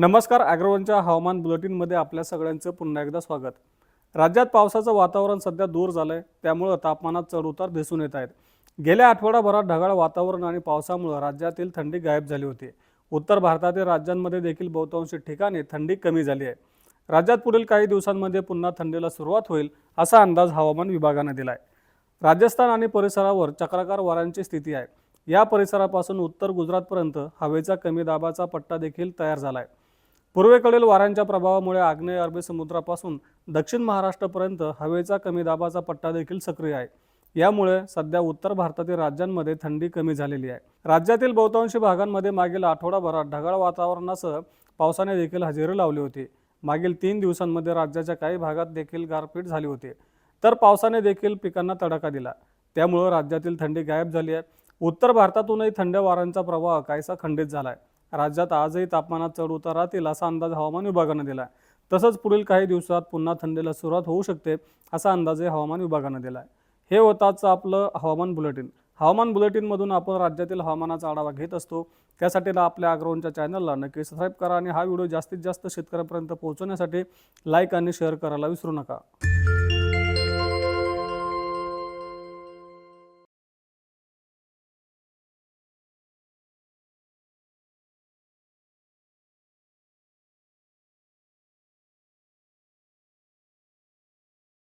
नमस्कार ॲग्रोवनच्या हवामान बुलेटिनमध्ये आपल्या सगळ्यांचं पुन्हा एकदा स्वागत. राज्यात पावसाचं वातावरण सध्या दूर झालं आहे त्यामुळं तापमानात चढउतार दिसून येत आहेत. गेल्या आठवडाभरात ढगाळ वातावरण आणि पावसामुळं राज्यातील थंडी गायब झाली होती. उत्तर भारतातील राज्यांमध्ये देखील बहुतांशी ठिकाणी थंडी कमी झाली आहे. राज्यात पुढील काही दिवसांमध्ये पुन्हा थंडीला सुरुवात होईल असा अंदाज हवामान विभागानं दिला आहे राजस्थान आणि परिसरावर चक्राकार वाऱ्यांची स्थिती आहे. या परिसरापासून उत्तर गुजरातपर्यंत हवेचा कमी दाबाचा पट्टा देखील तयार झाला आहे पूर्वेकडील वाऱ्यांच्या प्रभावामुळे आग्नेय अरबी समुद्रापासून दक्षिण महाराष्ट्रापर्यंत हवेचा कमी दाबाचा पट्टा देखील सक्रिय आहे. यामुळे सध्या उत्तर भारतातील राज्यांमध्ये थंडी कमी झालेली आहे. राज्यातील बहुतांशी भागांमध्ये मागील आठवडाभरात ढगाळ वातावरणासह पावसाने देखील हजेरी लावली होती. मागील तीन दिवसांमध्ये राज्याच्या काही भागात देखील गारपीट झाली होती. तर पावसाने देखील पिकांना तडाखा दिला. त्यामुळं राज्यातील थंडी गायब झाली आहे. उत्तर भारतातूनही थंड वाऱ्यांचा प्रवाह काहीसा खंडित झाला आहे राज्यात आजही तापमानात चढ उतार राहतील असा अंदाज हवामान विभागानं दिला आहे तसंच पुढील काही दिवसात पुन्हा थंडीला सुरुवात होऊ शकते असा अंदाजही हवामान विभागानं दिला आहे हे होताच आपलं हवामान बुलेटिन. हवामान बुलेटिनमधून आपण राज्यातील हवामानाचा आढावा घेत असतो. त्यासाठी ना आपल्या अग्रवनच्या चॅनलला नक्की सबस्क्राईब करा आणि हा व्हिडिओ जास्तीत जास्त शेतकऱ्यांपर्यंत पोहोचवण्यासाठी लाईक आणि शेअर करायला विसरू नका.